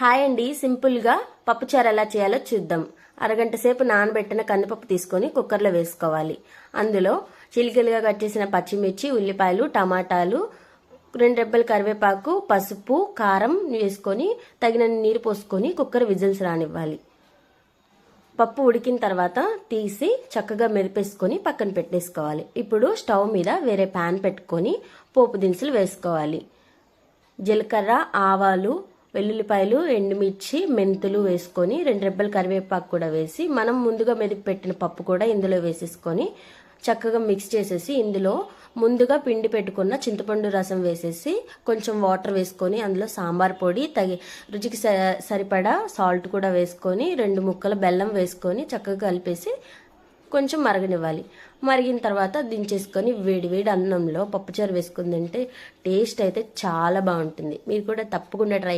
Hi అండి. సింపుల్గా పప్పుచారు ఎలా చేయాలో చూద్దాం. అరగంట సేపు నానబెట్టిన కందిపప్పు తీసుకొని కుక్కర్లో వేసుకోవాలి. అందులో చిలికలుగా కట్ చేసిన పచ్చిమిర్చి ఉల్లిపాయలు టమాటాలు రెండు రెబ్బల కరివేపాకు పసుపు కారం వేసుకొని తగినన్ని నీరు పోసుకొని కుక్కర్ విజిల్స్ రానివ్వాలి. పప్పు ఉడికిన తర్వాత తీసి చక్కగా మెరిపేసుకొని పక్కన పెట్టేసుకోవాలి. ఇప్పుడు స్టవ్ మీద వేరే ప్యాన్ పెట్టుకొని పోపు దినుసులు వేసుకోవాలి. జీలకర్ర ఆవాలు వెల్లుల్లిపాయలు ఎండుమిర్చి మెంతులు వేసుకొని రెండు రెబ్బల కరివేపాకు కూడా వేసి మనం ముందుగా మెదిపి పెట్టిన పప్పు కూడా ఇందులో వేసేసుకొని చక్కగా మిక్స్ చేసేసి ఇందులో ముందుగా పిండి పెట్టుకున్న చింతపండు రసం వేసేసి కొంచెం వాటర్ వేసుకొని అందులో సాంబార్ పొడి తగి రుచికి స- సరిపడా సాల్ట్ కూడా వేసుకొని రెండు ముక్కల బెల్లం వేసుకొని చక్కగా కలిపేసి కొంచెం మరగనివ్వాలి. మరిగిన తర్వాత దించేసుకొని వేడి వేడి అన్నంలో పప్పుచారు వేసుకుని తింటే టేస్ట్ అయితే చాలా బాగుంటుంది. మీరు కూడా తప్పకుండా ట్రై